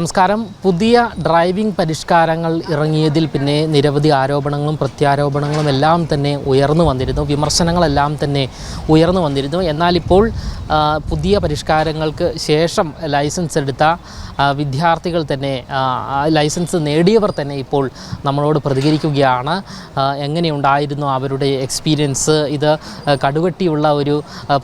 നമസ്കാരം. പുതിയ ഡ്രൈവിംഗ് പരിഷ്കാരങ്ങൾ ഇറങ്ങിയതിൽ പിന്നെ നിരവധി ആരോപണങ്ങളും പ്രത്യാരോപണങ്ങളും എല്ലാം തന്നെ ഉയർന്നു വന്നിരുന്നു. വിമർശനങ്ങളെല്ലാം തന്നെ ഉയർന്നു വന്നിരുന്നു. എന്നാലിപ്പോൾ പുതിയ പരിഷ്കാരങ്ങൾക്ക് ശേഷം ലൈസൻസ് എടുത്ത വിദ്യാർത്ഥികൾ തന്നെ ലൈസൻസ് നേടിയവർ തന്നെ ഇപ്പോൾ നമ്മളോട് പ്രതികരിക്കുകയാണ്. എങ്ങനെയുണ്ടായിരുന്നു അവരുടെ എക്സ്പീരിയൻസ്? ഇത് കടുവെട്ടിയുള്ള ഒരു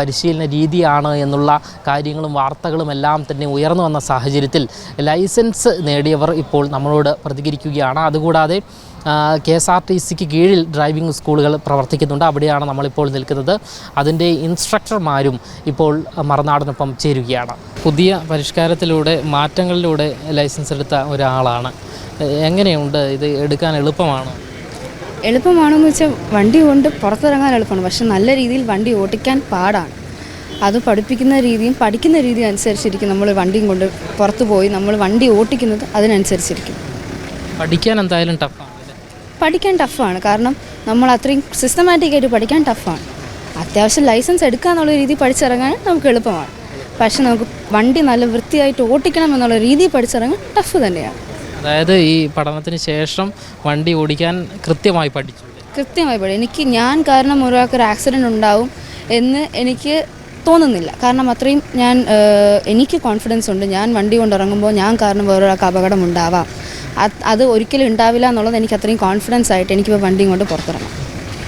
പരിശീലന രീതിയാണ് എന്നുള്ള കാര്യങ്ങളും വാർത്തകളും എല്ലാം തന്നെ ഉയർന്നു വന്ന സാഹചര്യത്തിൽ ലൈസൻസ് നേടിയവർ ഇപ്പോൾ നമ്മളോട് പ്രതികരിക്കുകയാണ്. അതുകൂടാതെ കെ എസ് ആർ ടി സിക്ക് കീഴിൽ ഡ്രൈവിംഗ് സ്കൂളുകൾ പ്രവർത്തിക്കുന്നുണ്ട്. അവിടെയാണ് നമ്മളിപ്പോൾ നിൽക്കുന്നത്. അതിന്റെ ഇൻസ്ട്രക്ടർമാരും ഇപ്പോൾ മറുനാടിനൊപ്പം ചേരുകയാണ്. പുതിയ പരിഷ്കാരത്തിലൂടെ മാറ്റങ്ങളിലൂടെ ലൈസൻസ് എടുത്ത ഒരാളാണ്. എങ്ങനെയുണ്ട്? ഇത് എടുക്കാൻ എളുപ്പമാണോ? എളുപ്പമാണെന്ന് വെച്ചാൽ വണ്ടി കൊണ്ട് പുറത്തിറങ്ങാൻ എളുപ്പമാണ്. പക്ഷെ നല്ല രീതിയിൽ വണ്ടി ഓടിക്കാൻ പാടാണ്. അത് പഠിപ്പിക്കുന്ന രീതിയും പഠിക്കുന്ന രീതിയും അനുസരിച്ചിരിക്കും. നമ്മൾ വണ്ടിയും കൊണ്ട് പുറത്ത് പോയി നമ്മൾ വണ്ടി ഓട്ടിക്കുന്നത് അതിനനുസരിച്ചിരിക്കും. പഠിക്കാൻ എന്തായാലും ടഫാണ് പഠിക്കാൻ ടഫാണ് കാരണം നമ്മൾ അത്രയും സിസ്റ്റമാറ്റിക്കായിട്ട് പഠിക്കാൻ ടഫാണ് അത്യാവശ്യം ലൈസൻസ് എടുക്കുക എന്നുള്ള രീതി പഠിച്ചിറങ്ങാൻ നമുക്ക് എളുപ്പമാണ്. പക്ഷെ നമുക്ക് വണ്ടി നല്ല വൃത്തിയായിട്ട് ഓട്ടിക്കണം എന്നുള്ള രീതി പഠിച്ചിറങ്ങാൻ ടഫ് തന്നെയാണ്. അതായത് ഈ പഠനത്തിന് ശേഷം വണ്ടി ഓടിക്കാൻ കൃത്യമായി പഠിച്ചു കൃത്യമായി പഠിച്ചു എനിക്ക് ഞാൻ കാരണം ഒരാൾക്ക് ഒരു ആക്സിഡന്റ് ഉണ്ടാവും എന്ന് എനിക്ക് തോന്നുന്നില്ല. കാരണം അത്രയും ഞാൻ എനിക്ക് കോൺഫിഡൻസ് ഉണ്ട്. ഞാൻ വണ്ടി കൊണ്ടിറങ്ങുമ്പോൾ ഞാൻ കാരണം വേറൊരാൾക്ക് അപകടം ഉണ്ടാവാം അത് അത് ഒരിക്കലും ഉണ്ടാവില്ല എന്നുള്ളത് എനിക്ക് അത്രയും കോൺഫിഡൻസ് ആയിട്ട് എനിക്കിപ്പോൾ വണ്ടിയും കൊണ്ട് പുറത്തിറങ്ങാം.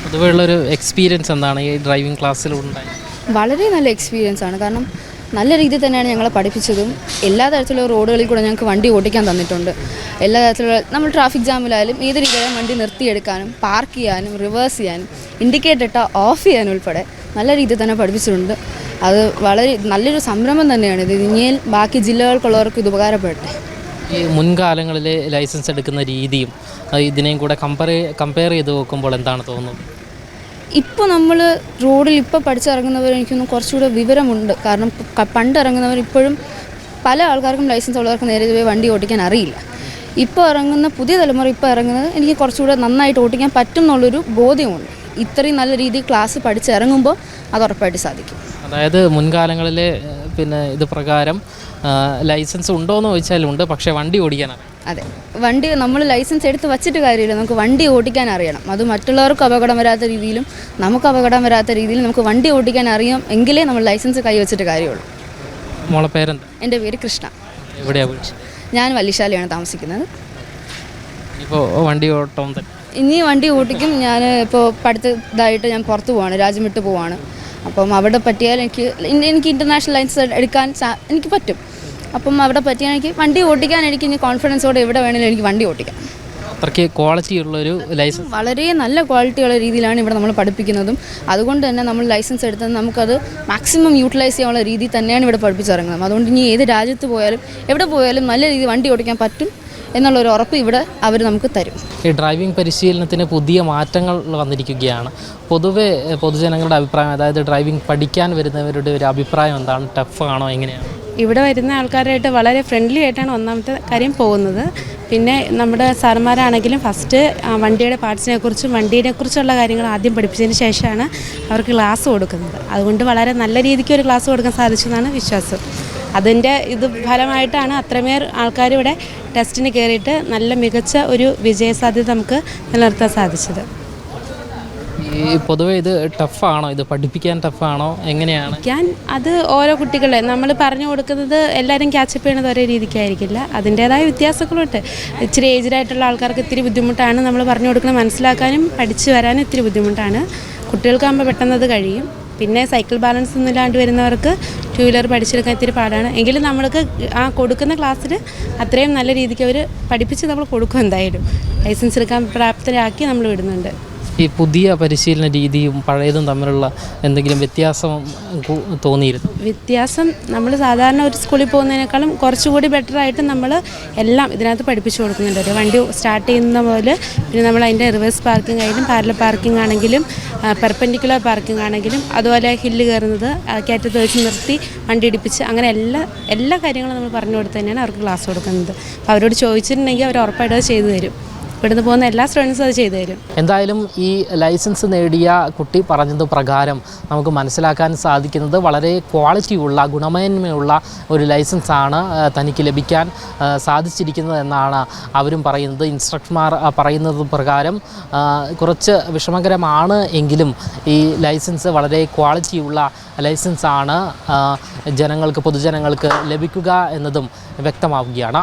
അതുപോലുള്ളൊരു എക്സ്പീരിയൻസ് എന്താണ്? ഈ ഡ്രൈവിംഗ് ക്ലാസ്സിലുണ്ടായി വളരെ നല്ല എക്സ്പീരിയൻസ് ആണ്. കാരണം നല്ല രീതിയിൽ തന്നെയാണ് ഞങ്ങളെ പഠിപ്പിച്ചതും. എല്ലാ തരത്തിലുള്ള റോഡുകളിൽ കൂടെ ഞങ്ങൾക്ക് വണ്ടി ഓടിക്കാൻ തന്നിട്ടുണ്ട്. എല്ലാ തരത്തിലുള്ള നമ്മൾ ട്രാഫിക് ജാമിലായാലും ഏത് രീതിയിലും വണ്ടി നിർത്തിയെടുക്കാനും പാർക്ക് ചെയ്യാനും റിവേഴ്സ് ചെയ്യാനും ഇൻഡിക്കേറ്റർ ഇട്ടാൽ ഓഫ് ചെയ്യാനും ഉൾപ്പെടെ നല്ല രീതിയിൽ തന്നെ പഠിപ്പിച്ചിട്ടുണ്ട്. അത് വളരെ നല്ലൊരു സംരംഭം തന്നെയാണ് ഇത്. ഇനിയും ബാക്കി ജില്ലകൾക്കുള്ളവർക്ക് ഇത് ഉപകാരപ്പെടട്ടെ. ഈ മുൻകാലങ്ങളിൽ ലൈസൻസ് എടുക്കുന്ന രീതിയും ഇതിനെയും കൂടെ കമ്പയർ കമ്പയർ ചെയ്ത് നോക്കുമ്പോൾ എന്താണ് തോന്നുന്നത്? ഇപ്പോൾ നമ്മൾ റോഡിൽ ഇപ്പോൾ പഠിച്ചിറങ്ങുന്നവർ എനിക്കൊന്നും കുറച്ചുകൂടെ വിവരമുണ്ട്. കാരണം പണ്ട് ഇറങ്ങുന്നവർ ഇപ്പോഴും പല ആൾക്കാർക്കും ലൈസൻസ് ഉള്ളവർക്ക് നേരെ പോയി വണ്ടി ഓടിക്കാൻ അറിയില്ല. ഇപ്പോൾ ഇറങ്ങുന്ന പുതിയ തലമുറ ഇപ്പോൾ ഇറങ്ങുന്നത് എനിക്ക് കുറച്ചുകൂടെ നന്നായിട്ട് ഓടിക്കാൻ പറ്റും എന്നുള്ളൊരു ബോധ്യമുണ്ട്. ഇത്രയും നല്ല രീതിയിൽ ക്ലാസ് പഠിച്ചിറങ്ങുമ്പോൾ അത് ഉറപ്പായിട്ട് സാധിക്കും. അതായത് മുൻകാലങ്ങളിൽ പിന്നെ ഇത് പ്രകാരം ലൈസൻസ് ഉണ്ടോ എന്ന് ചോദിച്ചാൽ ഉണ്ട് പക്ഷേ വണ്ടി ഓടിക്കാനാണ് അതെ. വണ്ടി നമ്മൾ ലൈസൻസ് എടുത്ത് വച്ചിട്ട് കാര്യമില്ല. നമുക്ക് വണ്ടി ഓടിക്കാൻ അറിയണം. അത് മറ്റുള്ളവർക്ക് അപകടം വരാത്ത രീതിയിലും നമുക്ക് അപകടം വരാത്ത രീതിയിലും നമുക്ക് വണ്ടി ഓടിക്കാൻ അറിയാം എങ്കിലേ നമ്മൾ ലൈസൻസ് കൈവച്ചിട്ട് കാര്യമുള്ളൂ. മോളെ പേരെന്താ? എന്റെ പേര് കൃഷ്ണ. എവിടെയാണ് വീട് ഞാൻ വല്ലിശാലയാണ് താമസിക്കുന്നത്. ഇപ്പോൾ വണ്ടി ഓട്ടം ഇനി വണ്ടി ഓടിക്കും. ഞാൻ ഇപ്പോൾ പഠിത്തതായിട്ട് ഞാൻ പുറത്ത് പോവാണ്. രാജ്യം വിട്ട് പോവാണ്. അപ്പം അവിടെ പറ്റിയാൽ എനിക്ക് എനിക്ക് ഇന്റർനാഷണൽ ലൈൻസ് എടുക്കാൻ എനിക്ക് പറ്റും. അപ്പം അവിടെ പറ്റിയാൽ എനിക്ക് വണ്ടി ഓടിക്കാൻ എനിക്ക് ഇനി കോൺഫിഡൻസോടെ എവിടെ വേണമെങ്കിലും എനിക്ക് വണ്ടി ഓടിക്കാം അത്രയ്ക്ക് ക്വാളിറ്റി ഉള്ളൊരു ലൈസൻസ് വളരെ നല്ല ക്വാളിറ്റി ഉള്ള രീതിയിലാണ് ഇവിടെ നമ്മൾ പഠിപ്പിക്കുന്നതും. അതുകൊണ്ട് തന്നെ നമ്മൾ ലൈസൻസ് എടുത്തത് നമുക്കത് മാക്സിമം യൂട്ടിലൈസ് ചെയ്യാനുള്ള രീതി തന്നെയാണ് ഇവിടെ പഠിപ്പിച്ചിറങ്ങുന്നത്. അതുകൊണ്ട് ഇനി ഏത് രാജ്യത്ത് പോയാലും എവിടെ പോയാലും നല്ല രീതിയിൽ വണ്ടി ഓടിക്കാൻ പറ്റും. എന്നുള്ളൊരു ഉറപ്പ് ഇവിടെ അവർ നമുക്ക് തരും. ഈ ഡ്രൈവിംഗ് പരിശീലനത്തിന് പുതിയ മാറ്റങ്ങൾ വന്നിരിക്കുകയാണ്. പൊതുവെ പൊതുജനങ്ങളുടെ അഭിപ്രായം അതായത് ഡ്രൈവിംഗ് പഠിക്കാൻ വരുന്നവരുടെ ഒരു അഭിപ്രായം എന്താണ്? ടഫ് ആണോ? എങ്ങനെയാണ്? ഇവിടെ വരുന്ന ആൾക്കാരായിട്ട് വളരെ ഫ്രണ്ട്ലി ആയിട്ടാണ് ഒന്നാമത്തെ കാര്യം പോകുന്നത്. പിന്നെ നമ്മുടെ സാറന്മാരാണെങ്കിലും ഫസ്റ്റ് ആ, വണ്ടിയുടെ പാർട്സിനെ കുറിച്ചും വണ്ടിയെ കുറിച്ചുള്ള കാര്യങ്ങൾ ആദ്യം പഠിപ്പിച്ചതിന് ശേഷമാണ് അവർക്ക് ക്ലാസ് കൊടുക്കുന്നത്. അതുകൊണ്ട് വളരെ നല്ല രീതിക്ക് ഒരു ക്ലാസ് കൊടുക്കാൻ സാധിച്ചെന്നാണ് വിശ്വാസം. അതിന്റെ ഇത് ഫലമായിട്ടാണ് അത്രമേർ ആൾക്കാർ ഇവിടെ ടെസ്റ്റിന് കയറിയിട്ട് നല്ല മികച്ച ഒരു വിജയസാധ്യത നമുക്ക് നിലനിർത്താൻ സാധിച്ചത്. ഈ പൊതുവെ ഇത് ടഫാണോ? ഇത് പഠിപ്പിക്കാൻ ടഫാണോ? എങ്ങനെയാണ്? ഞാൻ അത് ഓരോ കുട്ടികളെ. നമ്മൾ പറഞ്ഞു കൊടുക്കുന്നത് എല്ലാവരും ക്യാച്ചപ്പ് ചെയ്യണത് ഒരേ രീതിക്കായിരിക്കില്ല. അതിന്റേതായ വ്യത്യാസങ്ങളുണ്ട്. ഇച്ചിരി ഏജ്ഡ് ആയിട്ടുള്ള ആൾക്കാർക്ക് ഇത്തിരി ബുദ്ധിമുട്ടാണ് നമ്മൾ പറഞ്ഞു കൊടുക്കുന്നത് മനസ്സിലാക്കാനും പഠിച്ചു വരാനും ഇത്തിരി ബുദ്ധിമുട്ടാണ്. കുട്ടികൾക്കാകുമ്പോൾ പെട്ടെന്ന് അത് കഴിയും. പിന്നെ സൈക്കിൾ ബാലൻസ് ഒന്നും ഇല്ലാണ്ട് വരുന്നവർക്ക് ടു വീലർ പഠിച്ചെടുക്കാൻ ഇത്തിരി പാടാണ്. എങ്കിലും നമ്മൾക്ക് ആ കൊടുക്കുന്ന ക്ലാസ്സിൽ അത്രയും നല്ല രീതിക്ക് അവർ പഠിപ്പിച്ച് നമ്മൾ കൊടുക്കും എന്തായാലും. ലൈസൻസ് എടുക്കാൻ പ്രാപ്തരാക്കി നമ്മൾ വിടുന്നുണ്ട്. ഈ പുതിയ പരിശീലന രീതിയും പഴയതും തമ്മിലുള്ള എന്തെങ്കിലും വ്യത്യാസം തോന്നിയിരുന്നു? വ്യത്യാസം നമ്മൾ സാധാരണ ഒരു സ്കൂളിൽ പോകുന്നതിനേക്കാളും കുറച്ചുകൂടി ബെറ്റർ ആയിട്ട് നമ്മൾ എല്ലാം ഇതിനകത്ത് പഠിപ്പിച്ചു കൊടുക്കുന്നുണ്ട്. ഒരു വണ്ടി സ്റ്റാർട്ട് ചെയ്യുന്ന പോലെ പിന്നെ നമ്മൾ അതിന്റെ റിവേഴ്സ് പാർക്കിംഗ് ആയാലും പാരല പാർക്കിംഗ് ആണെങ്കിലും പെർപെൻഡിക്കുലർ പാർക്കിംഗ് ആണെങ്കിലും അതുപോലെ ഹില്ല് കയറുന്നത് കയറ്റത്ത് വെച്ച് നിർത്തി വണ്ടി ഇടിപ്പിച്ച് അങ്ങനെ എല്ലാ എല്ലാ കാര്യങ്ങളും നമ്മൾ പറഞ്ഞു കൊടുത്ത് തന്നെയാണ് അവർക്ക് ക്ലാസ് കൊടുക്കുന്നത്. അവരോട് ചോദിച്ചിട്ടുണ്ടെങ്കിൽ അവർ ഉറപ്പായിട്ട് ചെയ്തു തരും. ഇവിടുന്ന് പോകുന്ന എല്ലാ സ്റ്റുഡൻസും അത് ചെയ്തു തരും. എന്തായാലും ഈ ലൈസൻസ് നേടിയ കുട്ടി പറഞ്ഞത് പ്രകാരം നമുക്ക് മനസ്സിലാക്കാൻ സാധിക്കുന്നത് വളരെ ക്വാളിറ്റിയുള്ള ഗുണമേന്മയുള്ള ഒരു ലൈസൻസാണ് തനിക്ക് ലഭിക്കാൻ സാധിച്ചിരിക്കുന്നത് എന്നാണ് അവരും പറയുന്നത്. ഇൻസ്ട്രക്ടർമാർ പറയുന്നത് പ്രകാരം കുറച്ച് വിഷമകരമാണ് എങ്കിലും ഈ ലൈസൻസ് വളരെ ക്വാളിറ്റിയുള്ള ലൈസൻസാണ് ജനങ്ങൾക്ക് പൊതുജനങ്ങൾക്ക് ലഭിക്കുക എന്നതും വ്യക്തമാവുകയാണ്.